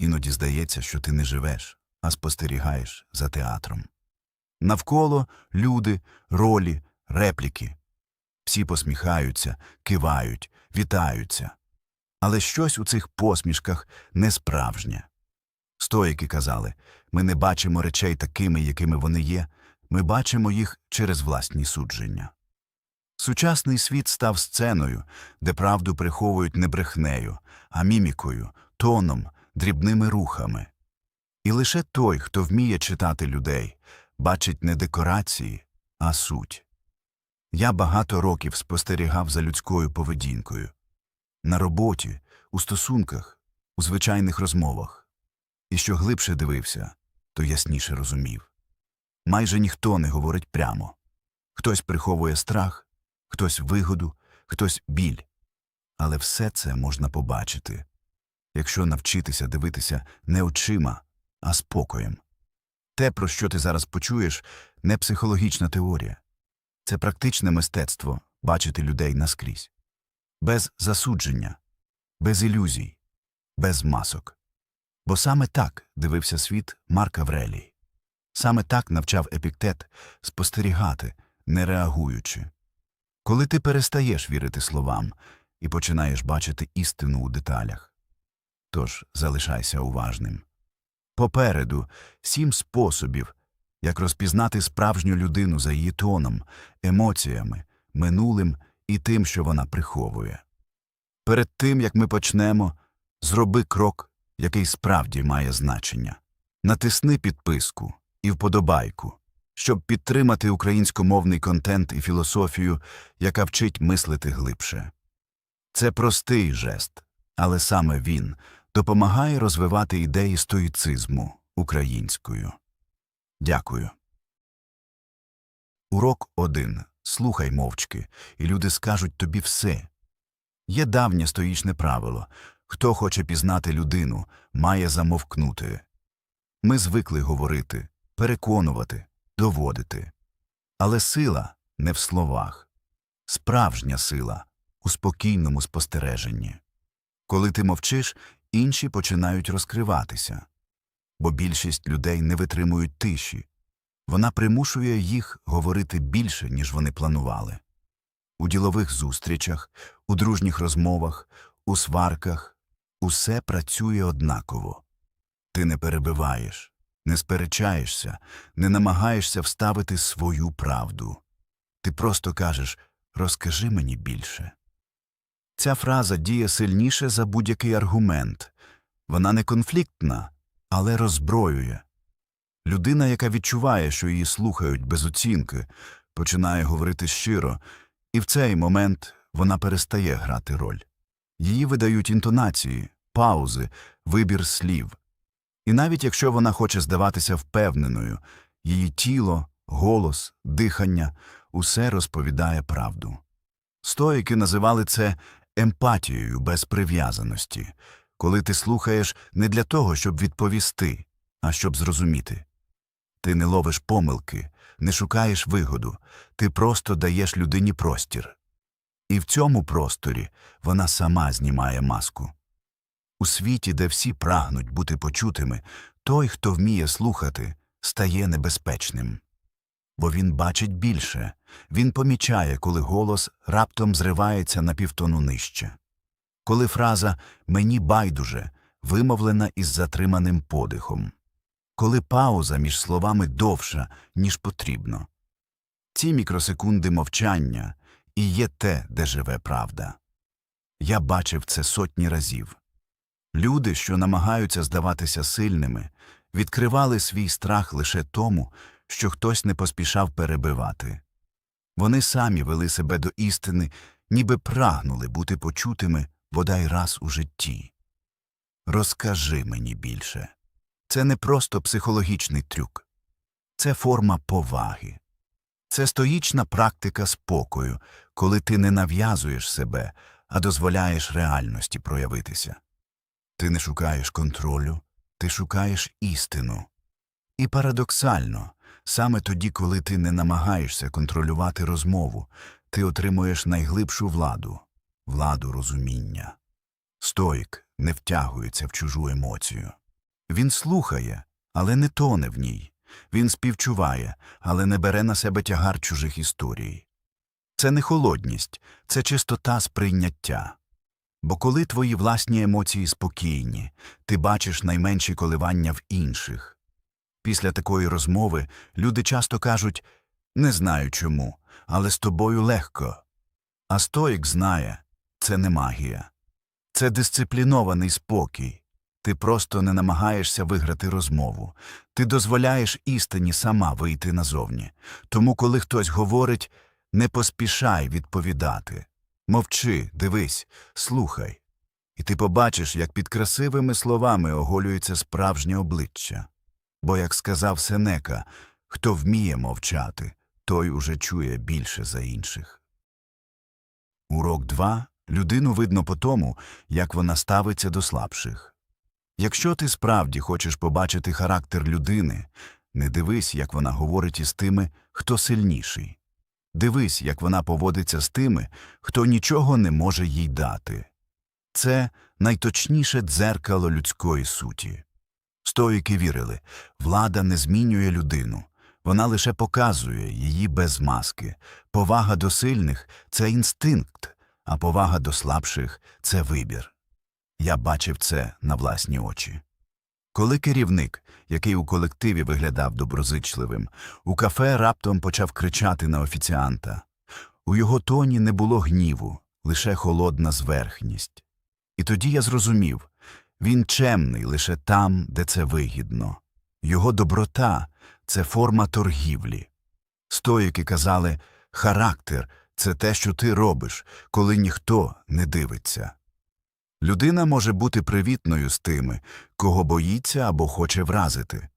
Іноді здається, що ти не живеш, а спостерігаєш за театром. Навколо люди, ролі, репліки. Всі посміхаються, кивають, вітаються. Але щось у цих посмішках не справжнє. Стоїки казали, ми не бачимо речей такими, якими вони є, ми бачимо їх через власні судження. Сучасний світ став сценою, де правду приховують не брехнею, а мімікою, тоном, дрібними рухами. І лише той, хто вміє читати людей, бачить не декорації, а суть. Я багато років спостерігав за людською поведінкою. На роботі, у стосунках, у звичайних розмовах. І що глибше дивився, то ясніше розумів. Майже ніхто не говорить прямо. Хтось приховує страх, хтось вигоду, хтось біль. Але все це можна побачити, якщо навчитися дивитися не очима, а спокоєм. Те, про що ти зараз почуєш, не психологічна теорія. Це практичне мистецтво бачити людей наскрізь. Без засудження, без ілюзій, без масок. Бо саме так дивився світ Марк Аврелій. Саме так навчав епіктет спостерігати, не реагуючи. Коли ти перестаєш вірити словам і починаєш бачити істину у деталях. Тож залишайся уважним. Попереду сім способів, як розпізнати справжню людину за її тоном, емоціями, минулим і тим, що вона приховує. Перед тим, як ми почнемо, зроби крок, який справді має значення. Натисни підписку і вподобайку, щоб підтримати українськомовний контент і філософію, яка вчить мислити глибше. Це простий жест, але саме він допомагає розвивати ідеї стоїцизму українською. Дякую. Урок 1. Слухай мовчки, і люди скажуть тобі все. Є давнє стоїчне правило хто хоче пізнати людину, має замовкнути. Ми звикли говорити, переконувати, доводити. Але сила не в словах. Справжня сила у спокійному спостереженні. Коли ти мовчиш, інші починають розкриватися. Бо більшість людей не витримують тиші. Вона примушує їх говорити більше, ніж вони планували. У ділових зустрічах, у дружніх розмовах, у сварках усе працює однаково. Ти не перебиваєш, не сперечаєшся, не намагаєшся вставити свою правду. Ти просто кажеш розкажи мені більше. Ця фраза діє сильніше за будь-який аргумент. Вона не конфліктна, але роззброює. Людина, яка відчуває, що її слухають без оцінки, починає говорити щиро, і в цей момент вона перестає грати роль. Її видають інтонації, паузи, вибір слів. І навіть якщо вона хоче здаватися впевненою, її тіло, голос, дихання усе розповідає правду. Стоїки називали це емпатією без прив'язаності, коли ти слухаєш не для того, щоб відповісти, а щоб зрозуміти. Ти не ловиш помилки, не шукаєш вигоду, ти просто даєш людині простір. І в цьому просторі вона сама знімає маску. У світі, де всі прагнуть бути почутими, той, хто вміє слухати, стає небезпечним. Бо він бачить більше, він помічає, коли голос раптом зривається на півтону нижче. Коли фраза мені байдуже вимовлена із затриманим подихом, коли пауза між словами довша, ніж потрібно. Ці мікросекунди мовчання і є те, де живе правда. Я бачив це сотні разів. Люди, що намагаються здаватися сильними, відкривали свій страх лише тому, що хтось не поспішав перебивати. Вони самі вели себе до істини, ніби прагнули бути почутими бодай раз у житті. Розкажи мені більше. Це не просто психологічний трюк, це форма поваги. Це стоїчна практика спокою, коли ти не нав'язуєш себе, а дозволяєш реальності проявитися. Ти не шукаєш контролю, ти шукаєш істину. І парадоксально, саме тоді, коли ти не намагаєшся контролювати розмову, ти отримуєш найглибшу владу владу розуміння. Стоїк не втягується в чужу емоцію. Він слухає, але не тоне в ній. Він співчуває, але не бере на себе тягар чужих історій. Це не холодність, це чистота сприйняття. Бо коли твої власні емоції спокійні, ти бачиш найменші коливання в інших. Після такої розмови люди часто кажуть не знаю чому, але з тобою легко. А стоїк знає це не магія. Це дисциплінований спокій. Ти просто не намагаєшся виграти розмову. Ти дозволяєш істині сама вийти назовні. Тому, коли хтось говорить, не поспішай відповідати. Мовчи, дивись, слухай. І ти побачиш, як під красивими словами оголюється справжнє обличчя. Бо, як сказав Сенека, хто вміє мовчати, той уже чує більше за інших. Урок 2. Людину видно по тому, як вона ставиться до слабших. Якщо ти справді хочеш побачити характер людини, не дивись, як вона говорить із тими, хто сильніший. Дивись, як вона поводиться з тими, хто нічого не може їй дати. Це найточніше дзеркало людської суті. Стоїки вірили, влада не змінює людину, вона лише показує її без маски. Повага до сильних це інстинкт, а повага до слабших це вибір. Я бачив це на власні очі. Коли керівник, який у колективі виглядав доброзичливим, у кафе раптом почав кричати на офіціанта, у його тоні не було гніву, лише холодна зверхність. І тоді я зрозумів він чемний лише там, де це вигідно. Його доброта це форма торгівлі. Стоїки казали характер це те, що ти робиш, коли ніхто не дивиться. Людина може бути привітною з тими, кого боїться або хоче вразити.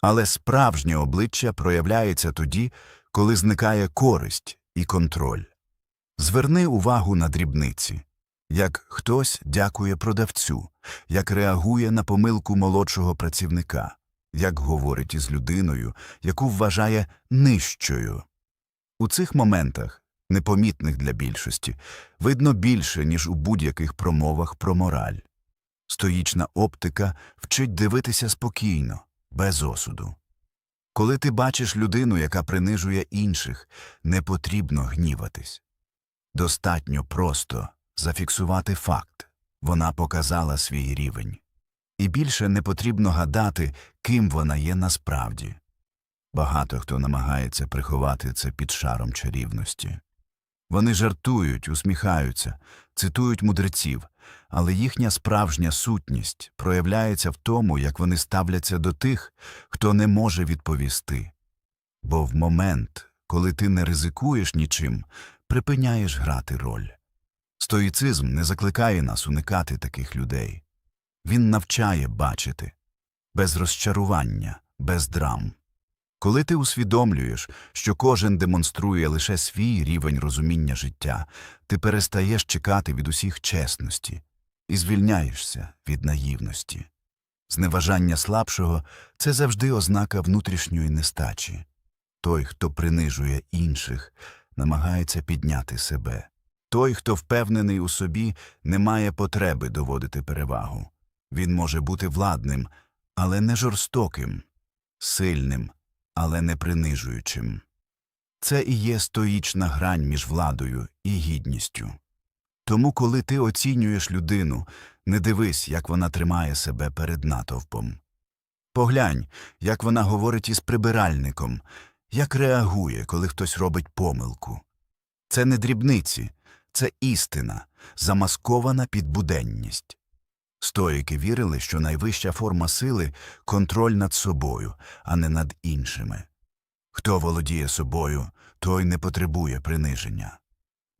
Але справжнє обличчя проявляється тоді, коли зникає користь і контроль. Зверни увагу на дрібниці, як хтось дякує продавцю, як реагує на помилку молодшого працівника, як говорить із людиною, яку вважає нижчою. У цих моментах, непомітних для більшості, видно більше, ніж у будь-яких промовах про мораль. Стоїчна оптика вчить дивитися спокійно, без осуду. Коли ти бачиш людину, яка принижує інших, не потрібно гніватись. Достатньо просто зафіксувати факт вона показала свій рівень. І більше не потрібно гадати, ким вона є насправді. Багато хто намагається приховати це під шаром чарівності. Вони жартують, усміхаються, цитують мудреців, але їхня справжня сутність проявляється в тому, як вони ставляться до тих, хто не може відповісти. Бо в момент, коли ти не ризикуєш нічим, припиняєш грати роль. Стоїцизм не закликає нас уникати таких людей. Він навчає бачити без розчарування, без драм. Коли ти усвідомлюєш, що кожен демонструє лише свій рівень розуміння життя, ти перестаєш чекати від усіх чесності і звільняєшся від наївності. Зневажання слабшого це завжди ознака внутрішньої нестачі. Той, хто принижує інших, намагається підняти себе. Той, хто впевнений у собі, не має потреби доводити перевагу. Він може бути владним, але не жорстоким, сильним, але не принижуючим. Це і є стоїчна грань між владою і гідністю. Тому, коли ти оцінюєш людину, не дивись, як вона тримає себе перед натовпом. Поглянь, як вона говорить із прибиральником, як реагує, коли хтось робить помилку. Це не дрібниці, це істина, замаскована під буденність. Стоїки вірили, що найвища форма сили контроль над собою, а не над іншими. Хто володіє собою, той не потребує приниження.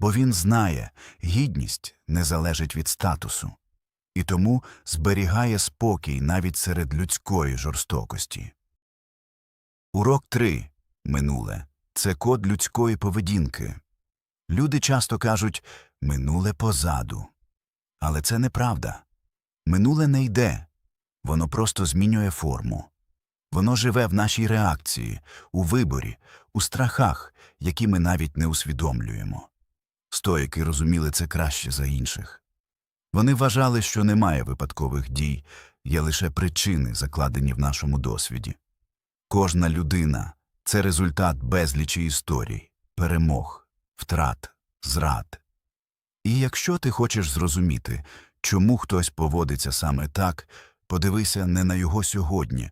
Бо він знає, гідність не залежить від статусу, і тому зберігає спокій навіть серед людської жорстокості. Урок 3. Минуле це код людської поведінки. Люди часто кажуть минуле позаду. Але це неправда. Минуле не йде, воно просто змінює форму. Воно живе в нашій реакції, у виборі, у страхах, які ми навіть не усвідомлюємо. Стоїки розуміли це краще за інших. Вони вважали, що немає випадкових дій, є лише причини, закладені в нашому досвіді. Кожна людина це результат безлічі історій, перемог, втрат, зрад. І якщо ти хочеш зрозуміти, чому хтось поводиться саме так, подивися не на його сьогодні,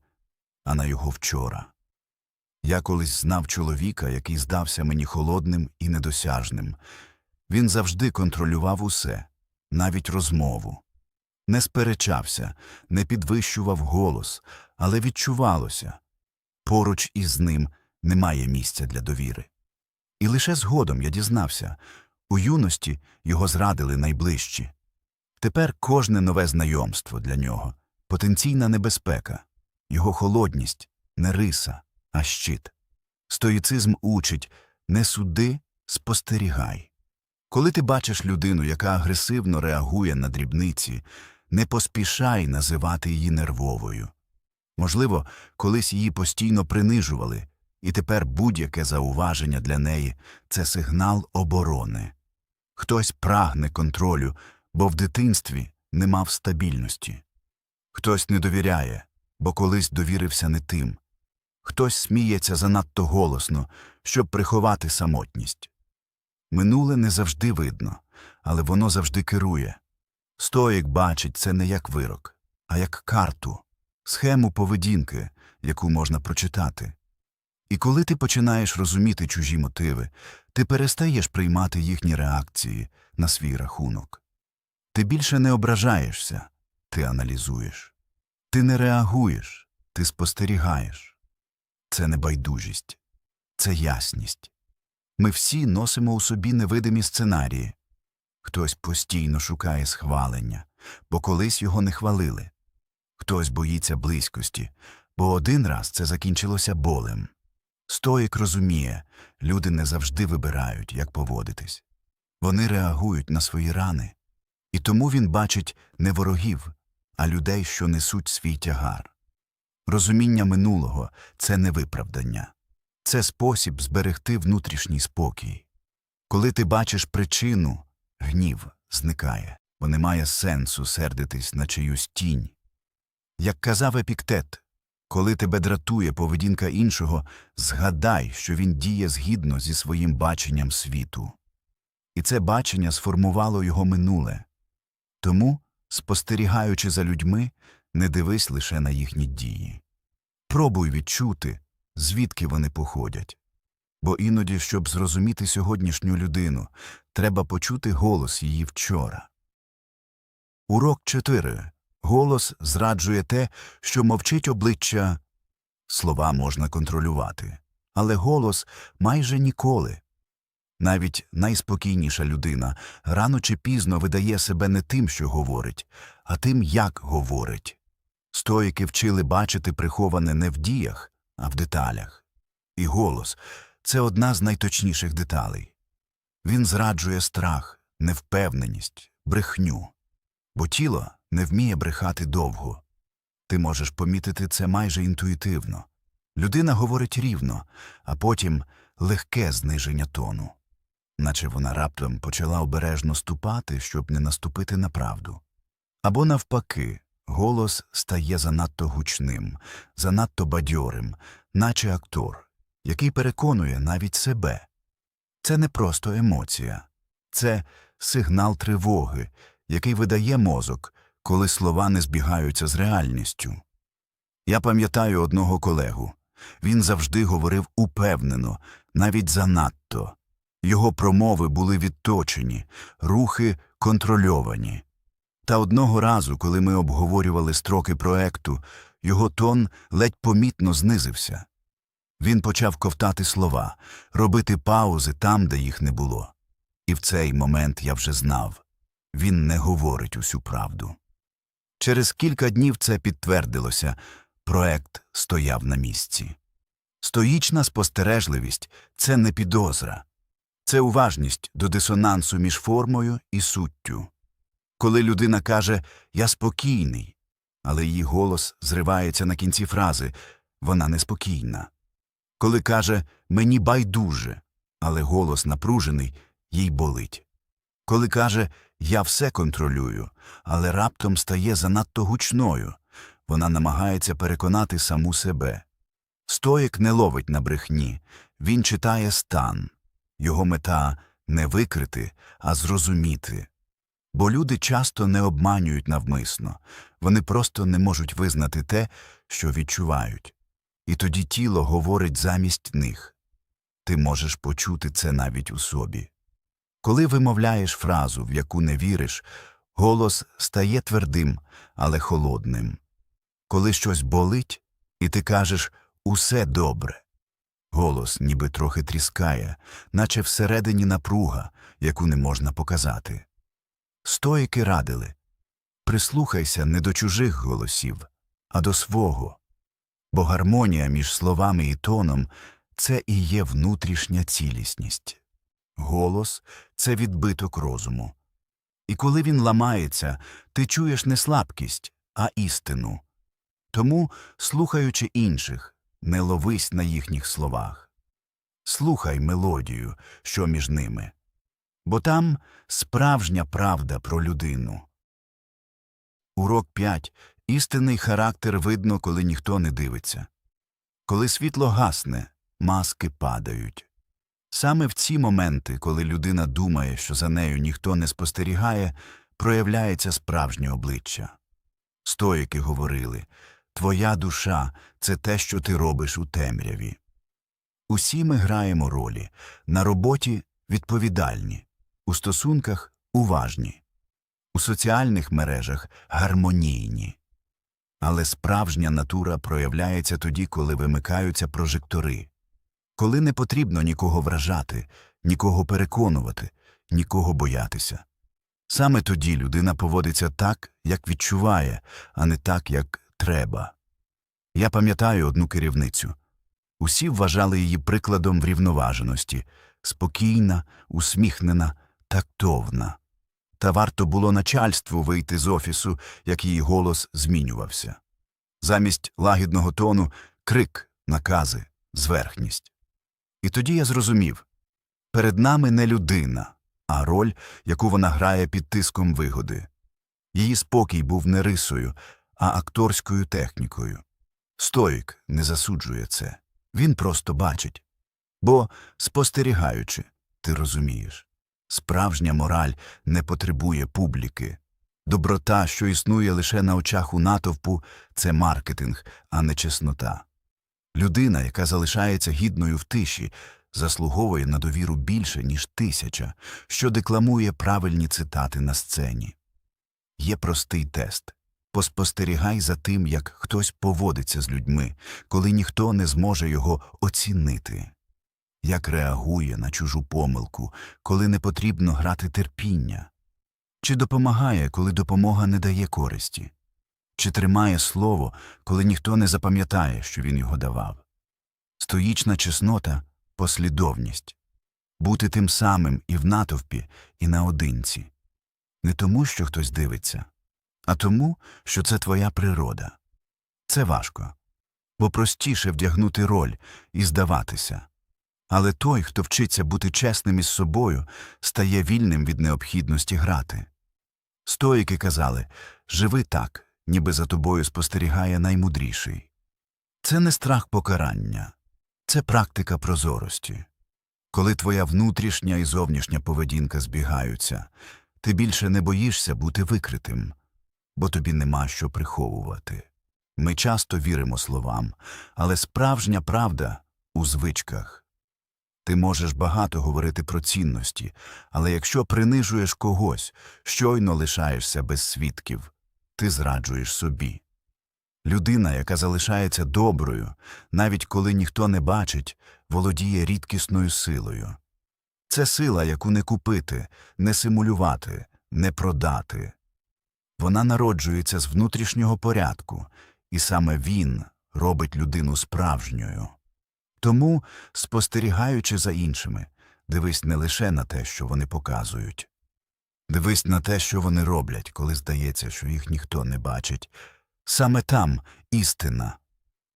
а на його вчора. Я колись знав чоловіка, який здався мені холодним і недосяжним. Він завжди контролював усе, навіть розмову. Не сперечався, не підвищував голос, але відчувалося поруч із ним немає місця для довіри. І лише згодом я дізнався у юності його зрадили найближчі. Тепер кожне нове знайомство для нього потенційна небезпека, його холодність не риса, а щит. Стоїцизм учить не суди, спостерігай. Коли ти бачиш людину, яка агресивно реагує на дрібниці, не поспішай називати її нервовою. Можливо, колись її постійно принижували, і тепер будь-яке зауваження для неї це сигнал оборони. Хтось прагне контролю, бо в дитинстві не мав стабільності. Хтось не довіряє, бо колись довірився не тим. Хтось сміється занадто голосно, щоб приховати самотність. Минуле не завжди видно, але воно завжди керує. Стоїк бачить це не як вирок, а як карту, схему поведінки, яку можна прочитати. І коли ти починаєш розуміти чужі мотиви, ти перестаєш приймати їхні реакції на свій рахунок. Ти більше не ображаєшся, ти аналізуєш. Ти не реагуєш, ти спостерігаєш. Це не байдужість, це ясність. Ми всі носимо у собі невидимі сценарії. Хтось постійно шукає схвалення, бо колись його не хвалили. Хтось боїться близькості, бо один раз це закінчилося болем. Стоїк розуміє, люди не завжди вибирають, як поводитись. Вони реагують на свої рани. І тому він бачить не ворогів, а людей, що несуть свій тягар. Розуміння минулого це не виправдання, це спосіб зберегти внутрішній спокій. Коли ти бачиш причину, гнів зникає, бо немає сенсу сердитись на чиюсь тінь. Як казав Епіктет, коли тебе дратує поведінка іншого, згадай, що він діє згідно зі своїм баченням світу. І це бачення сформувало його минуле. Тому, спостерігаючи за людьми, не дивись лише на їхні дії. Пробуй відчути, звідки вони походять. Бо іноді, щоб зрозуміти сьогоднішню людину, треба почути голос її вчора. Урок 4. Голос зраджує те, що мовчить обличчя. Слова можна контролювати, але голос майже ніколи. Навіть найспокійніша людина рано чи пізно видає себе не тим, що говорить, а тим, як говорить. Стоїки вчили бачити приховане не в діях, а в деталях. І голос це одна з найточніших деталей. Він зраджує страх, невпевненість, брехню, бо тіло не вміє брехати довго. Ти можеш помітити це майже інтуїтивно. Людина говорить рівно, а потім легке зниження тону, наче вона раптом почала обережно ступати, щоб не наступити на правду. Або навпаки, голос стає занадто гучним, занадто бадьорим, наче актор, який переконує навіть себе. Це не просто емоція, це сигнал тривоги, який видає мозок, коли слова не збігаються з реальністю. Я пам'ятаю одного колегу. Він завжди говорив упевнено, навіть занадто. Його промови були відточені, рухи контрольовані. Та одного разу, коли ми обговорювали строки проекту, його тон ледь помітно знизився. Він почав ковтати слова, робити паузи там, де їх не було. І в цей момент я вже знав він не говорить усю правду. Через кілька днів це підтвердилося проект стояв на місці. Стоїчна спостережливість це не підозра, це уважність до дисонансу між формою і суттю. Коли людина каже Я спокійний, але її голос зривається на кінці фрази вона неспокійна. Коли каже Мені байдуже, але голос напружений, їй болить. Коли каже Я все контролюю, але раптом стає занадто гучною, Вона намагається переконати саму себе. Стоїк не ловить на брехні, він читає стан. Його мета не викрити, а зрозуміти. Бо люди часто не обманюють навмисно, вони просто не можуть визнати те, що відчувають. І тоді тіло говорить замість них. Ти можеш почути це навіть у собі. Коли вимовляєш фразу, в яку не віриш, голос стає твердим, але холодним. Коли щось болить, і ти кажеш усе добре. Голос ніби трохи тріскає, наче всередині напруга, яку не можна показати. Стоїки радили прислухайся не до чужих голосів, а до свого. Бо гармонія між словами і тоном це і є внутрішня цілісність. Голос це відбиток розуму. І коли він ламається, ти чуєш не слабкість, а істину. Тому, слухаючи інших, не ловись на їхніх словах. Слухай мелодію, що між ними, бо там справжня правда про людину. Урок 5. Істинний характер видно, коли ніхто не дивиться. Коли світло гасне, маски падають. Саме в ці моменти, коли людина думає, що за нею ніхто не спостерігає, проявляється справжнє обличчя. Стоїки говорили Твоя душа це те, що ти робиш у темряві. Усі ми граємо ролі на роботі відповідальні, у стосунках уважні, у соціальних мережах гармонійні. Але справжня натура проявляється тоді, коли вимикаються прожектори, коли не потрібно нікого вражати, нікого переконувати, нікого боятися. Саме тоді людина поводиться так, як відчуває, а не так, як треба. Я пам'ятаю одну керівницю. Усі вважали її прикладом врівноваженості спокійна, усміхнена, тактовна. Та варто було начальству вийти з офісу, як її голос змінювався. Замість лагідного тону крик, накази, зверхність. І тоді я зрозумів перед нами не людина, а роль, яку вона грає під тиском вигоди. Її спокій був не рисою, а акторською технікою. Стоїк не засуджує це. Він просто бачить. Бо, спостерігаючи, ти розумієш, справжня мораль не потребує публіки. Доброта, що існує лише на очах у натовпу, це маркетинг, а не чеснота. Людина, яка залишається гідною в тиші, заслуговує на довіру більше, ніж тисяча, що декламує правильні цитати на сцені. Є простий тест. Поспостерігай за тим, як хтось поводиться з людьми, коли ніхто не зможе його оцінити, як реагує на чужу помилку, коли не потрібно грати терпіння, чи допомагає, коли допомога не дає користі, чи тримає слово, коли ніхто не запам'ятає, що він його давав. Стоїчна чеснота послідовність бути тим самим і в натовпі, і наодинці, не тому, що хтось дивиться а тому, що це твоя природа. Це важко, бо простіше вдягнути роль і здаватися. Але той, хто вчиться бути чесним із собою, стає вільним від необхідності грати. Стоїки казали живи так, ніби за тобою спостерігає наймудріший. Це не страх покарання, це практика прозорості. Коли твоя внутрішня і зовнішня поведінка збігаються, ти більше не боїшся бути викритим, бо тобі нема що приховувати. Ми часто віримо словам, але справжня правда у звичках. Ти можеш багато говорити про цінності, але якщо принижуєш когось, щойно лишаєшся без свідків, ти зраджуєш собі. Людина, яка залишається доброю, навіть коли ніхто не бачить, володіє рідкісною силою. Це сила, яку не купити, не симулювати, не продати. Вона народжується з внутрішнього порядку, і саме він робить людину справжньою. Тому, спостерігаючи за іншими, дивись не лише на те, що вони показують. Дивись на те, що вони роблять, коли здається, що їх ніхто не бачить. Саме там істина,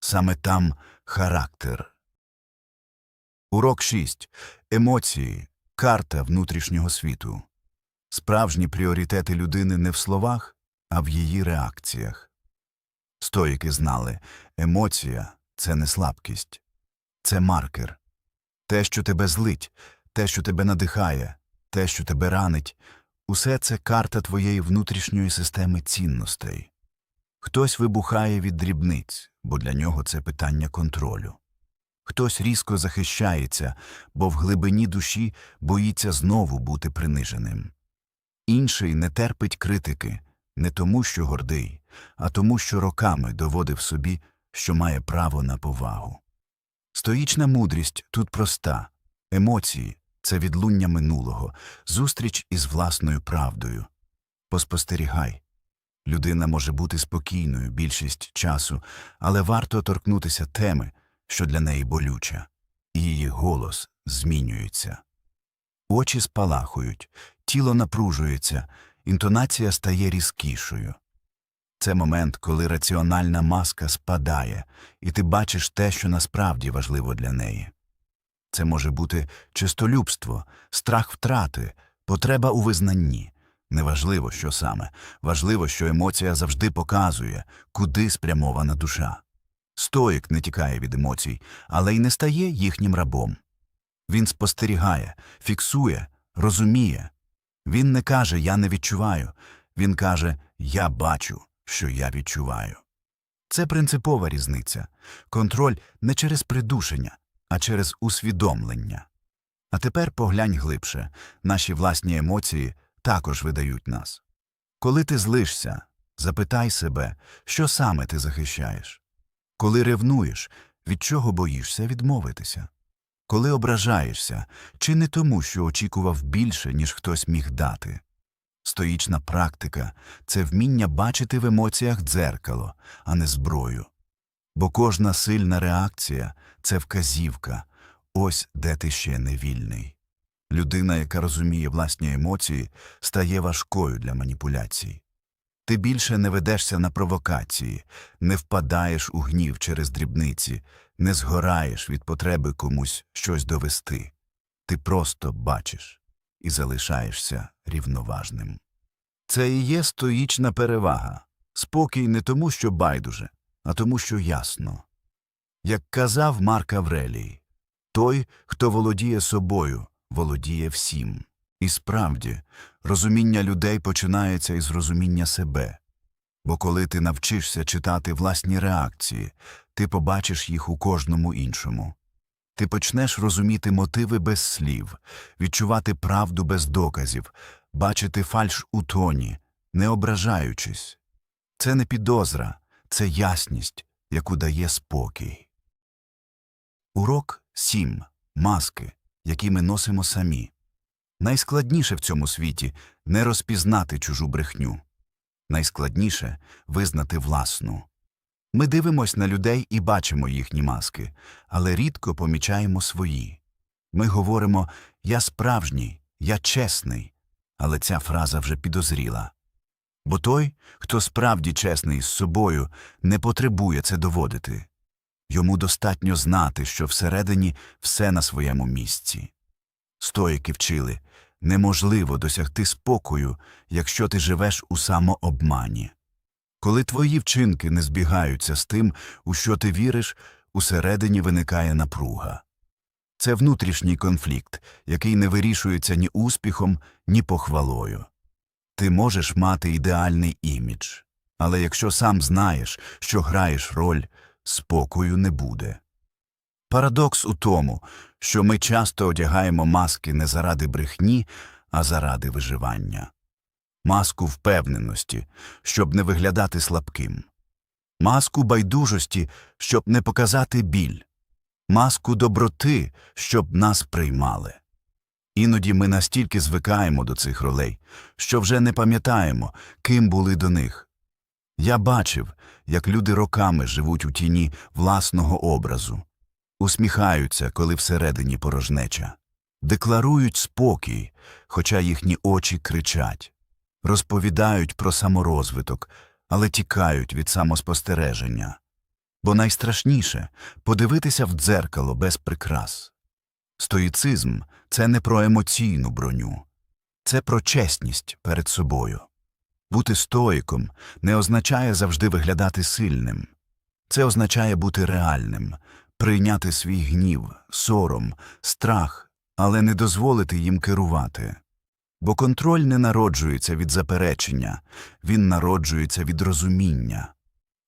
саме там характер. Урок 6. Емоції. Карта внутрішнього світу. Справжні пріоритети людини не в словах, а в її реакціях. Стоїки знали, емоція це не слабкість, це маркер. Те, що тебе злить, те, що тебе надихає, те, що тебе ранить, усе це карта твоєї внутрішньої системи цінностей. Хтось вибухає від дрібниць, бо для нього це питання контролю. Хтось різко захищається, бо в глибині душі боїться знову бути приниженим. Інший не терпить критики не тому, що гордий, а тому, що роками доводив собі, що має право на повагу. Стоїчна мудрість тут проста емоції це відлуння минулого, зустріч із власною правдою. Поспостерігай. Людина може бути спокійною більшість часу, але варто торкнутися теми, що для неї болюча, і її голос змінюється. Очі спалахують, тіло напружується, інтонація стає різкішою. Це момент, коли раціональна маска спадає, і ти бачиш те, що насправді важливо для неї. Це може бути чистолюбство, страх втрати, потреба у визнанні. Неважливо, що саме, важливо, що емоція завжди показує, куди спрямована душа. Стоїк не тікає від емоцій, але й не стає їхнім рабом. Він спостерігає, фіксує, розуміє. Він не каже Я не відчуваю, він каже Я бачу, що я відчуваю. Це принципова різниця. Контроль не через придушення, а через усвідомлення. А тепер поглянь глибше наші власні емоції також видають нас. Коли ти злишся, запитай себе, що саме ти захищаєш. Коли ревнуєш, від чого боїшся відмовитися. Коли ображаєшся, чи не тому, що очікував більше, ніж хтось міг дати. Стоїчна практика це вміння бачити в емоціях дзеркало, а не зброю. Бо кожна сильна реакція це вказівка, ось де ти ще не вільний. Людина, яка розуміє власні емоції, стає важкою для маніпуляцій. Ти більше не ведешся на провокації, не впадаєш у гнів через дрібниці, не згораєш від потреби комусь щось довести. Ти просто бачиш і залишаєшся рівноважним. Це і є стоїчна перевага, спокій не тому, що байдуже, а тому, що ясно. Як казав Марк Аврелій, той, хто володіє собою, володіє всім. І справді, розуміння людей починається із розуміння себе. Бо коли ти навчишся читати власні реакції, ти побачиш їх у кожному іншому. Ти почнеш розуміти мотиви без слів, відчувати правду без доказів, бачити фальш у тоні, не ображаючись. Це не підозра, це ясність, яку дає спокій. Урок 7. Маски, які ми носимо самі. Найскладніше в цьому світі не розпізнати чужу брехню. Найскладніше визнати власну. Ми дивимось на людей і бачимо їхні маски, але рідко помічаємо свої. Ми говоримо Я справжній, я чесний, але ця фраза вже підозріла. Бо той, хто справді чесний з собою, не потребує це доводити. Йому достатньо знати, що всередині все на своєму місці. Стоїки вчили неможливо досягти спокою, якщо ти живеш у самообмані. Коли твої вчинки не збігаються з тим, у що ти віриш, усередині виникає напруга. Це внутрішній конфлікт, який не вирішується ні успіхом, ні похвалою. Ти можеш мати ідеальний імідж, але якщо сам знаєш, що граєш роль, спокою не буде. Парадокс у тому, що ми часто одягаємо маски не заради брехні, а заради виживання. Маску впевненості, щоб не виглядати слабким. Маску байдужості, щоб не показати біль. Маску доброти, щоб нас приймали. Іноді ми настільки звикаємо до цих ролей, що вже не пам'ятаємо, ким були до них. Я бачив, як люди роками живуть у тіні власного образу, усміхаються, коли всередині порожнеча, декларують спокій, хоча їхні очі кричать, розповідають про саморозвиток, але тікають від самоспостереження. Бо найстрашніше подивитися в дзеркало без прикрас. Стоїцизм це не про емоційну броню, це про чесність перед собою. Бути стоїком не означає завжди виглядати сильним. Це означає бути реальним, прийняти свій гнів, сором, страх, але не дозволити їм керувати. Бо контроль не народжується від заперечення, він народжується від розуміння.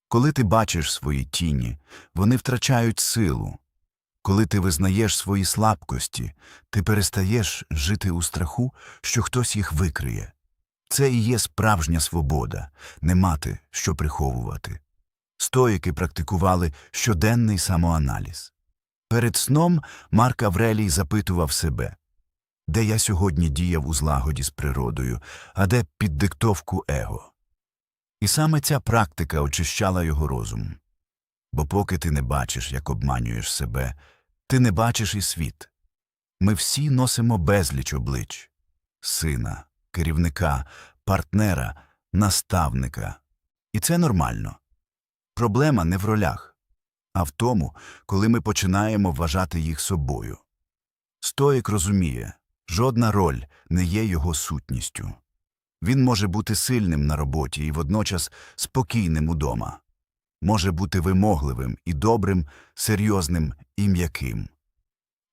Коли ти бачиш свої тіні, вони втрачають силу. Коли ти визнаєш свої слабкості, ти перестаєш жити у страху, що хтось їх викриє. Це і є справжня свобода не мати, що приховувати. Стоїки практикували щоденний самоаналіз. Перед сном Марк Аврелій запитував себе, де я сьогодні діяв у злагоді з природою, а де під диктовку его. І саме ця практика очищала його розум. Бо поки ти не бачиш, як обманюєш себе, ти не бачиш і світ. Ми всі носимо безліч облич сина, керівника, партнера, наставника. І це нормально. Проблема не в ролях, а в тому, коли ми починаємо вважати їх собою. Стоїк розуміє, жодна роль не є його сутністю. Він може бути сильним на роботі і водночас спокійним удома, може бути вимогливим і добрим, серйозним і м'яким.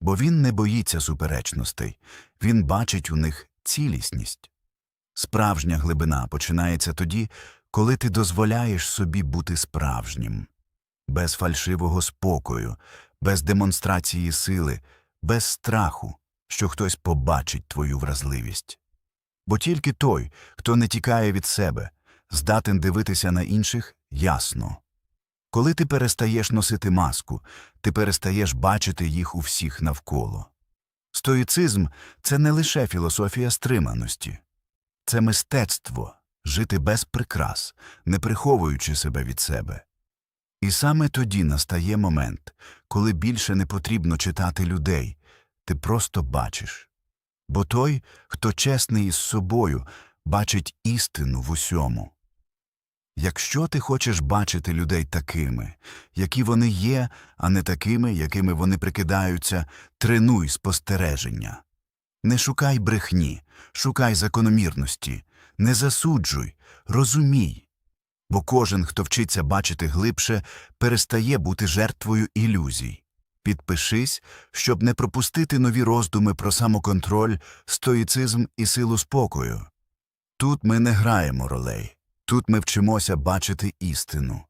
Бо він не боїться суперечностей, він бачить у них цілісність. Справжня глибина починається тоді, коли ти дозволяєш собі бути справжнім, без фальшивого спокою, без демонстрації сили, без страху, що хтось побачить твою вразливість. Бо тільки той, хто не тікає від себе, здатен дивитися на інших ясно. Коли ти перестаєш носити маску, ти перестаєш бачити їх у всіх навколо. Стоїцизм це не лише філософія стриманості, це мистецтво жити без прикрас, не приховуючи себе від себе. І саме тоді настає момент, коли більше не потрібно читати людей, ти просто бачиш. Бо той, хто чесний із собою, бачить істину в усьому. Якщо ти хочеш бачити людей такими, які вони є, а не такими, якими вони прикидаються, тренуй спостереження. Не шукай брехні, шукай закономірності, не засуджуй, розумій. Бо кожен, хто вчиться бачити глибше, перестає бути жертвою ілюзій. Підпишись, щоб не пропустити нові роздуми про самоконтроль, стоїцизм і силу спокою. Тут ми не граємо ролей, тут ми вчимося бачити істину.